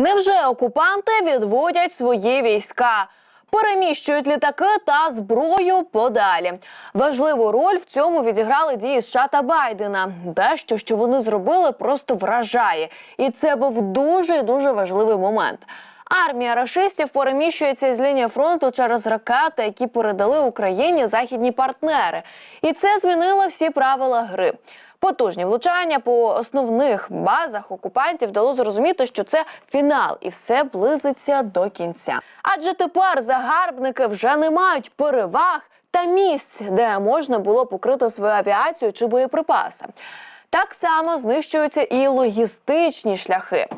Невже окупанти відводять свої війська? Переміщують літаки та зброю подалі. Важливу роль в цьому відіграли дії США та Байдена. Дещо, що вони зробили, просто вражає, і це був дуже дуже важливий момент. Армія рашистів переміщується з лінії фронту через ракети, які передали Україні західні партнери, і це змінило всі правила гри. Потужні влучання по основних базах окупантів дало зрозуміти, що це фінал, і все близиться до кінця. Адже тепер загарбники вже не мають переваг та місць, де можна було покрити свою авіацію чи боєприпаси. Так само знищуються і логістичні шляхи.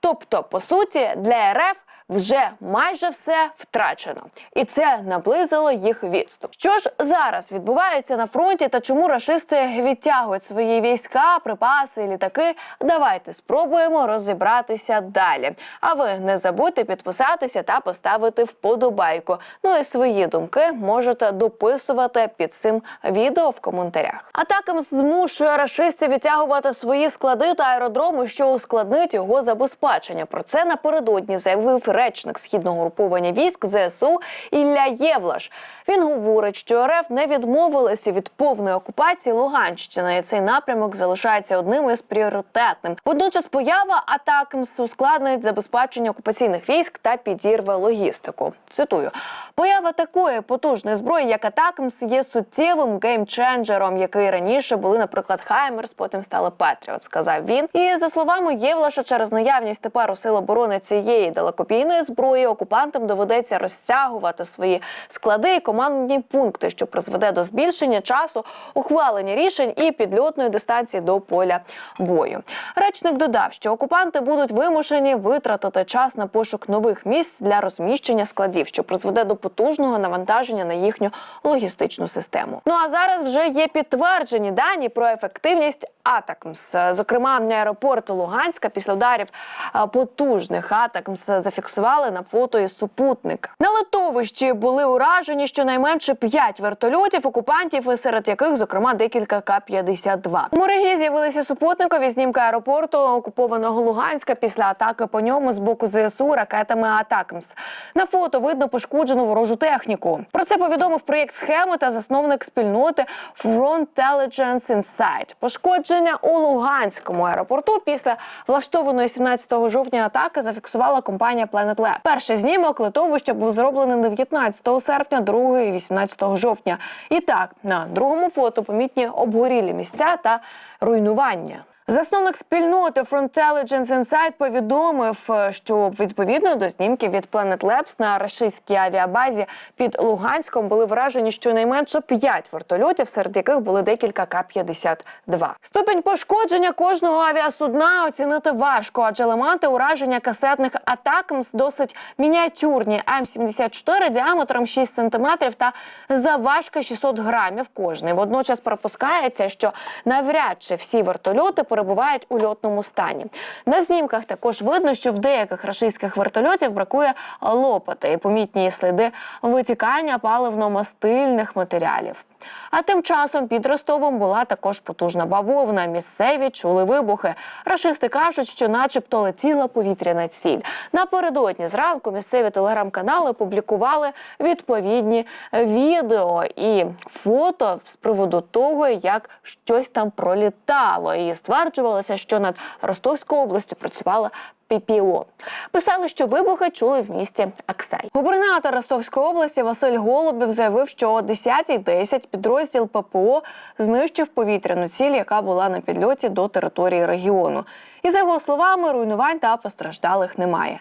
Тобто, по суті, для РФ вже майже все втрачено, і це наблизило їх відступ. Що ж зараз відбувається на фронті та чому рашисти відтягують свої війська, припаси літаки? Давайте спробуємо розібратися далі. А ви не забудьте підписатися та поставити вподобайку. Ну і свої думки можете дописувати під цим відео в коментарях. Атакам змушує рашистів відтягувати свої склади та аеродроми, що ускладнить його забезпечення. Про це напередодні заявив речник східного груповання військ ЗСУ Ілля Євлаш. Він говорить, що РФ не відмовилися від повної окупації Луганщини, і цей напрямок залишається одним із пріоритетним. Водночас поява атак МС ускладнить забезпечення окупаційних військ та підірве логістику. Цитую: поява такої потужної зброї, як Атакмс, є суттєвим геймченджером, який раніше були, наприклад, Хаймерс, потім стали Петріот, сказав він. І за словами Євлаша, через наявність тепер у сил оборони цієї далекобійної зброї окупантам доведеться розтягувати свої склади і командні пункти, що призведе до збільшення часу ухвалення рішень і підльотної дистанції до поля бою. Речник додав, що окупанти будуть вимушені витратити час на пошук нових місць для розміщення складів, що призведе до потужного навантаження на їхню логістичну систему. Ну а зараз вже є підтверджені дані про ефективність Атакмс. Зокрема, аеропорт Луганська після ударів а, потужних Атакмс зафіксували на фото із супутника. На литовищі були уражені щонайменше 5 вертольотів окупантів, серед яких, зокрема, декілька К-52. У мережі з'явилися супутникові знімки аеропорту окупованого Луганська після атаки по ньому з боку ЗСУ ракетами Атакмс. На фото видно пошкоджену ворожу техніку. Про це повідомив проєкт схеми та засновник спільноти Frontelligence Insight. Пошкодження у Луганському аеропорту після влаштованої 17 жовтня атаки зафіксувала компанія Planet Lab. Перший знімок литовища був зроблений 19 серпня, другий 18 жовтня. І так на другому фото помітні обгорілі місця та руйнування. Засновник спільноти Frontelligence Insight повідомив, е, що відповідно до знімків від Planet Labs на рашистській авіабазі під Луганськом були вражені щонайменше 5 вертольотів, серед яких були декілька К-52. Ступінь пошкодження кожного авіасудна оцінити важко, адже елементи ураження касетних атакмс досить мініатюрні. М-74 діаметром 6 см та заважка 600 грамів кожний. Водночас пропускається, що навряд чи всі вертольоти перебувають у льотному стані. На знімках також видно, що в деяких рашистських вертольотів бракує лопати і помітні сліди витікання паливно-мастильних матеріалів. А тим часом під Ростовом була також потужна бавовна. Місцеві чули вибухи. Рашисти кажуть, що, начебто, летіла повітряна ціль. Напередодні зранку місцеві телеграм-канали публікували відповідні відео і фото з приводу того, як щось там пролітало. І стверджувалося, що над Ростовською областю працювала ППО. Писали, що вибухи чули в місті Аксай. Губернатор Ростовської області Василь Голубів заявив, що о 10.10 підрозділ ППО знищив повітряну ціль, яка була на підльоті до території регіону. І за його словами, руйнувань та постраждалих немає.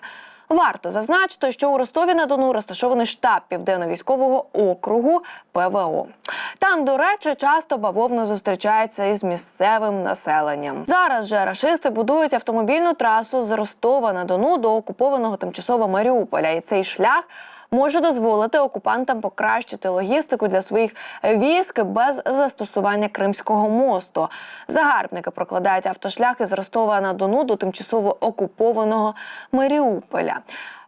Варто зазначити, що у Ростові на Дону розташований штаб південно-військового округу ПВО. Там, до речі, часто бавовно зустрічається із місцевим населенням. Зараз же рашисти будують автомобільну трасу з Ростова на Дону до окупованого тимчасово Маріуполя, і цей шлях. Може дозволити окупантам покращити логістику для своїх військ без застосування Кримського мосту. Загарбники прокладають автошлях із Ростова на Дону до тимчасово окупованого Маріуполя.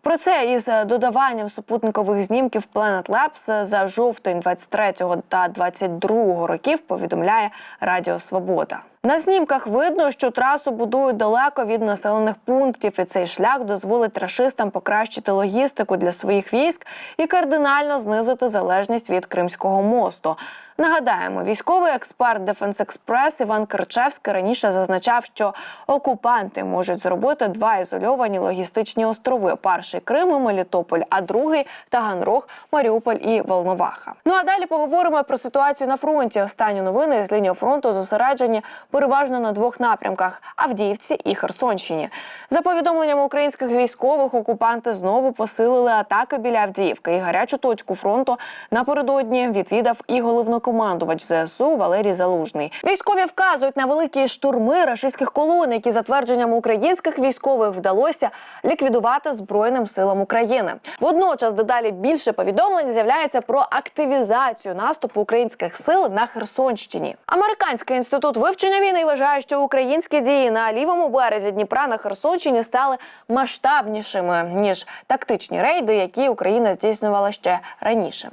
Про це із додаванням супутникових знімків Planet Labs за жовтень 23 та 22 років повідомляє Радіо Свобода. На знімках видно, що трасу будують далеко від населених пунктів, і цей шлях дозволить рашистам покращити логістику для своїх військ і кардинально знизити залежність від Кримського мосту. Нагадаємо, військовий експерт Express Іван Керчевський раніше зазначав, що окупанти можуть зробити два ізольовані логістичні острови: перший Крим і Мелітополь, а другий Таганрог, Маріуполь і Волноваха. Ну а далі поговоримо про ситуацію на фронті. Останні новини з лінії фронту зосереджені переважно на двох напрямках Авдіївці і Херсонщині. За повідомленнями українських військових, окупанти знову посилили атаки біля Авдіївки і гарячу точку фронту напередодні відвідав і головнокомандувач ЗСУ Валерій Залужний. Військові вказують на великі штурми рашистських колон, які за твердженням українських військових вдалося ліквідувати збройним силам України. Водночас дедалі більше повідомлень з'являється про активізацію наступу українських сил на Херсонщині. Американський інститут вивчення війни вважає, що українські дії на лівому березі Дніпра на Херсонщині стали масштабнішими ніж тактичні рейди, які Україна здійснювала ще раніше.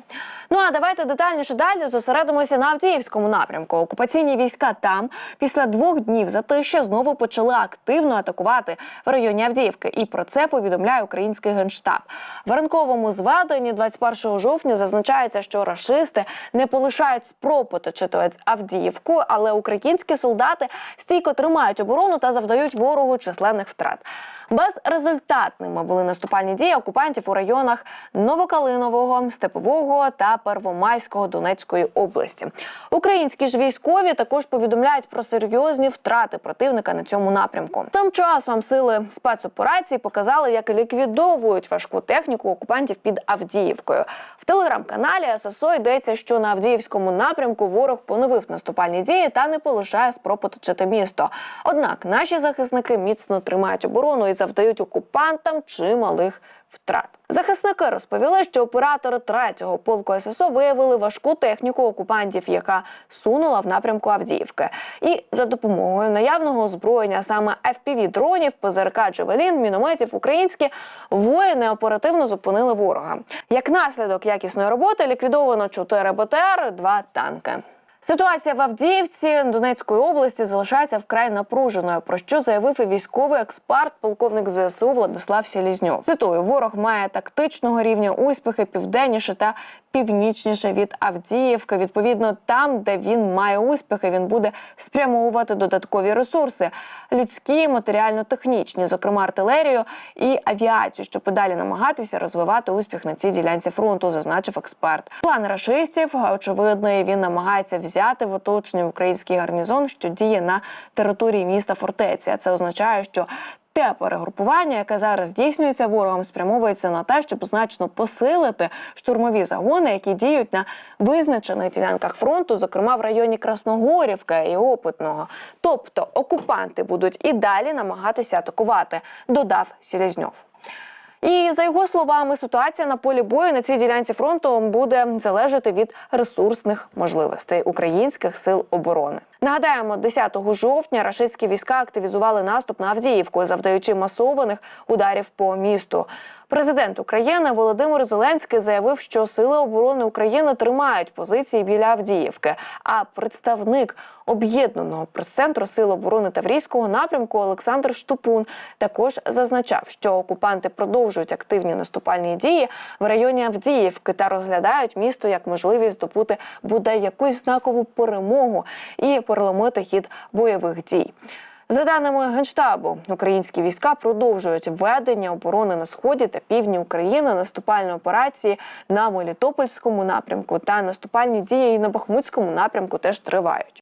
Ну а давайте детальніше далі зосередимося на Авдіївському напрямку. Окупаційні війська там після двох днів затища знову почали активно атакувати в районі Авдіївки. І про це повідомляє український генштаб. В ранковому зведенні 21 жовтня зазначається, що рашисти не полишають спроб оточити Авдіївку, але українські солдати стійко тримають оборону та завдають ворогу численних втрат. Безрезультатними були наступальні дії окупантів у районах Новокалинового, Степового та Первомайського Донецької області. Українські ж військові також повідомляють про серйозні втрати противника на цьому напрямку. Тим часом сили спецоперації показали, як ліквідовують важку техніку окупантів під Авдіївкою. В телеграм-каналі ССО йдеться, що на Авдіївському напрямку ворог поновив наступальні дії та не полишає спроб оточити місто. Однак наші захисники міцно тримають оборону і завдають окупантам чималих втрат. Захисники розповіли, що оператори 3-го полку ССО виявили важку техніку окупантів, яка сунула в напрямку Авдіївки. І за допомогою наявного озброєння, саме fpv дронів, ПЗРК Джевелін, мінометів українські воїни оперативно зупинили ворога. Як наслідок якісної роботи ліквідовано 4 БТР, 2 танки. Ситуація в Авдіївці Донецької області залишається вкрай напруженою. Про що заявив і військовий експерт, полковник ЗСУ Владислав Селізньов. Цитую, ворог має тактичного рівня успіхи південніше та північніше від Авдіївки. Відповідно, там, де він має успіхи, він буде спрямовувати додаткові ресурси людські, матеріально-технічні, зокрема артилерію і авіацію, щоб і далі намагатися розвивати успіх на цій ділянці фронту, зазначив експерт. План рашистів очевидний. Він намагається взяти в оточення український гарнізон, що діє на території міста фортеці. Це означає, що те перегрупування, яке зараз здійснюється ворогом, спрямовується на те, щоб значно посилити штурмові загони, які діють на визначених ділянках фронту, зокрема в районі Красногорівки і Опитного. Тобто окупанти будуть і далі намагатися атакувати, додав Сілізньов. І за його словами, ситуація на полі бою на цій ділянці фронту буде залежати від ресурсних можливостей українських сил оборони. Нагадаємо, 10 жовтня рашистські війська активізували наступ на Авдіївку, завдаючи масованих ударів по місту. Президент України Володимир Зеленський заявив, що сили оборони України тримають позиції біля Авдіївки. А представник об'єднаного прес-центру Сил оборони Таврійського напрямку Олександр Штупун також зазначав, що окупанти продовжують активні наступальні дії в районі Авдіївки та розглядають місто як можливість здобути бодай якусь знакову перемогу і переломити хід бойових дій. За даними генштабу, українські війська продовжують введення оборони на сході та півдні України, наступальні операції на Мелітопольському напрямку та наступальні дії на Бахмутському напрямку теж тривають.